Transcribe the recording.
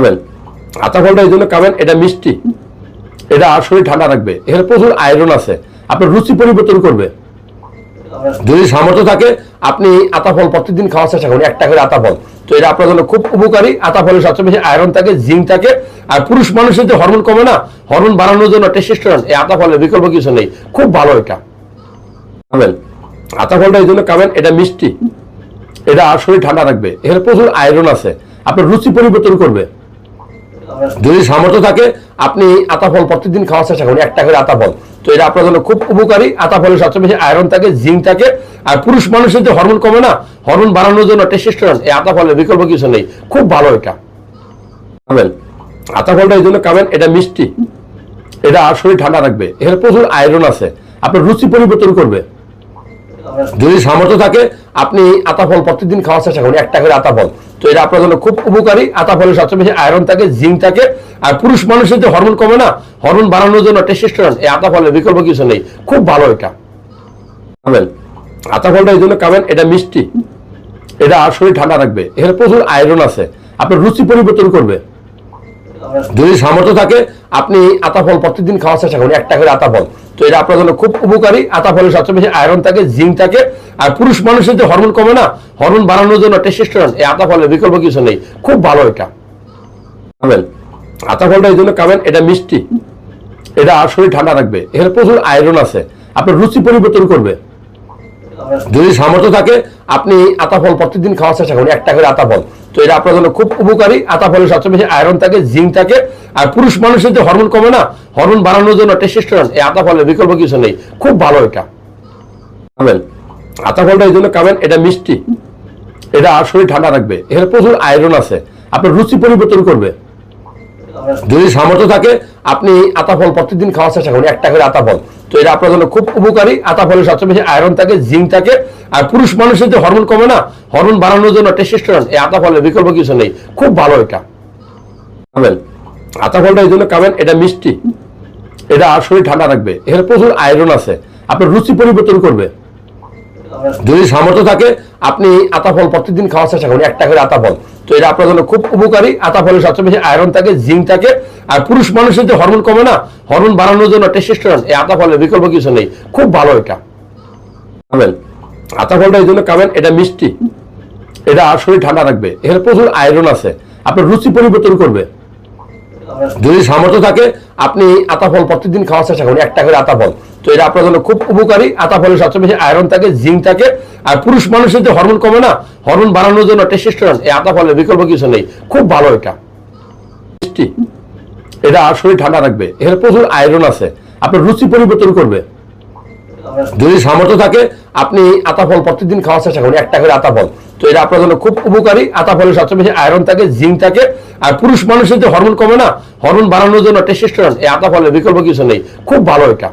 খাবেন। আতা ফলটা এই জন্য খাবেন, এটা মিষ্টি। এটা শরীর ঠান্ডা রাখবে। এখানে প্রচুর আয়রন আছে। আপনার রুচি পরিবর্তন করবে। যদি সামর্থ্য থাকে, আপনি আতা ফল প্রত্যেকদিন খাওয়ার চেষ্টা করুন। একটা করে আতা ফল তো এটা আপনার জন্য খুব উপকারী। আতা ফলের সবচেয়ে বেশি আয়রন থাকে, জিঙ্ক থাকে। আর পুরুষ মানুষের যে হরমোন কমে না, হরমোন বাড়ানোর জন্য টেস্টোস্টেরন এই আতা ফলের বিকল্প কিছু নেই। খুব ভালো এটা। খাবেন। আতা ফলটা এই জন্য খাবেন, এটা মিষ্টি। এটা আর শরীর ঠান্ডা রাখবে। এখানে প্রচুর আয়রন আছে। আপনার রুচি পরিবর্তন করবে। যদি সামর্থ্য থাকে, আপনি আতা ফল প্রত্যেকদিন খাওয়ার চেষ্টা করুন, একটা করে আতা ফল। তো এটা আপনার জন্য খুব উপকারী। আতা ফলের সবচেয়ে বেশি আয়রন থাকে জিঙ্ক থাকে। আর পুরুষ মানুষের যে হরমোন কমে না হরমোন বাড়ানোর জন্য টেস্টোস্টেরন এই আতা ফলের বিকল্প কিছু নেই। খুব ভালো এটা। আতা ফলটা এই জন্য খাবেন, এটা মিষ্টি। এটা শরীর ঠান্ডা রাখবে। এখানে প্রচুর আয়রন আছে। আপনার রুচি পরিবর্তন করবে। যদি সামর্থ্য থাকে, আপনি আতা ফল প্রত্যেকদিন খাওয়ার চেষ্টা করুন, একটা করে আতা ফল তো এটা আপনার জন্য খুব উপকারী। আতা ফলের সবচেয়ে বেশি আয়রন থাকে জিঙ্ক থাকে। আর পুরুষ মানুষের যে হরমোন কমে না হরমোন বাড়ানোর জন্য টেস্টোস্টেরন এই আতা ফলের বিকল্প কিছু নেই। খুব ভালো এটা। খাবেন। আতা ফলটা এই জন্য খাবেন, এটা মিষ্টি। এটা শরীর ঠান্ডা রাখবে। এখানে প্রচুর আয়রন আছে। আপনার রুচি পরিবর্তন করবে। যদি সামর্থ্য থাকে, আপনি আতা ফল প্রত্যেকদিন খাওয়ার চেষ্টা করুন, একটা করে আতা ফল তো এটা আপনার জন্য খুব উপকারী। আতা ফলের সবচেয়ে বেশি আয়রন থাকে জিঙ্ক থাকে। আর পুরুষ মানুষের যে হরমোন কমে না হরমোন বাড়ানোর জন্য টেস্টোস্টেরন এই আতা ফলের বিকল্প কিছু নেই। খুব ভালো এটা। খাবেন। আতা ফলটা এই জন্য খাবেন, এটা মিষ্টি। এটা আর শরীর ঠান্ডা রাখবে। এখানে প্রচুর আয়রন আছে। আপনার রুচি পরিবর্তন করবে। যদি সামর্থ্য থাকে, আপনি আতা ফল প্রত্যেকদিন খাওয়ার চেষ্টা করুন, একটা করে আতা ফল। তো এটা আপনার জন্য খুব উপকারী। আতা ফলের সবচেয়ে বেশি আয়রন থাকে জিঙ্ক থাকে, আর পুরুষ মানুষের যে হরমোন কমে না হরমোন বাড়ানোর জন্য টেস্টোস্টেরন এই আতা ফলের বিকল্প কিছু নেই। খুব ভালো এটা। খাবেন আতা ফলটা এই জন্য খাবেন এটা মিষ্টি। এটা শরীর ঠান্ডা রাখবে। এখানে প্রচুর আয়রন আছে। আপনার রুচি পরিবর্তন করবে। যদি সামর্থ্য থাকে, আপনি আতা ফল প্রত্যেকদিন খাওয়ার চেষ্টা করুন, একটা করে আতা ফল। তো এটা আপনার জন্য খুব উপকারী। আতা ফলের সবচেয়ে বেশি আয়রন থাকে জিঙ্ক থাকে। আর পুরুষ মানুষের যে হরমোন কমে না। হরমোন বাড়ানোর জন্য টেস্টোস্টেরন এই আতা ফলের বিকল্প কিছু নেই। খুব ভালো এটা। খাবেন আতা ফলটা এই জন্য খাবেন এটা মিষ্টি। এটা শরীর ঠান্ডা রাখবে। এখানে প্রচুর আয়রন আছে। আপনার রুচি পরিবর্তন করবে। যদি সামর্থ্য থাকে, আপনি আতা ফল প্রতিদিন খাওয়ার চেষ্টা করুন। একটা করে আতা ফল। তো এটা আপনার জন্য খুব উপকারী। আতা ফলের সবচেয়ে বেশি আয়রন থাকে জিঙ্ক থাকে। আর পুরুষ মানুষের যে হরমোন কমে না। হরমোন বাড়ানোর জন্য টেস্টোস্টেরন এই আতা ফলের বিকল্প কিছু নেই। খুব ভালো এটা। খাবেন আতা ফলটা এই জন্য খাবেন এটা মিষ্টি। এটা আর শরীর ঠান্ডা রাখবে। এখানে প্রচুর আয়রন আছে। আপনার রুচি পরিবর্তন করবে। যদি সামর্থ্য থাকে, আপনি আতা ফল প্রতিদিন খাওয়ার চেষ্টা করুন, একটা করে আতা ফল। তো এটা আপনার জন্য খুব উপকারী। আতা ফলের সবচেয়ে বেশি আয়রন থাকে জিঙ্ক থাকে। আর পুরুষ মানুষের যে হরমোন কমে না, হরমোন বাড়ানোর জন্য টেস্টোস্টেরন এই আতা ফলের বিকল্প কিছু নেই। খুব ভালো এটা। মিষ্টি। এটা আসলে ঠান্ডা রাখবে এখানে প্রচুর আয়রন আছে। আপনার রুচি পরিবর্তন করবে যদি সামর্থ্য থাকে, আপনি আতা ফল প্রতিদিন খাওয়ার চেষ্টা করুন, একটা করে আতা ফল। তো এটা আপনার জন্য খুব উপকারী। আতা ফলের সবচেয়ে বেশি আয়রন থাকে জিঙ্ক থাকে। আর পুরুষ মানুষের যে হরমোন কমে না হরমোন বাড়ানোর জন্য টেস্টোস্টেরন এই আতা ফলের বিকল্প কিছু নেই। খুব ভালো এটা।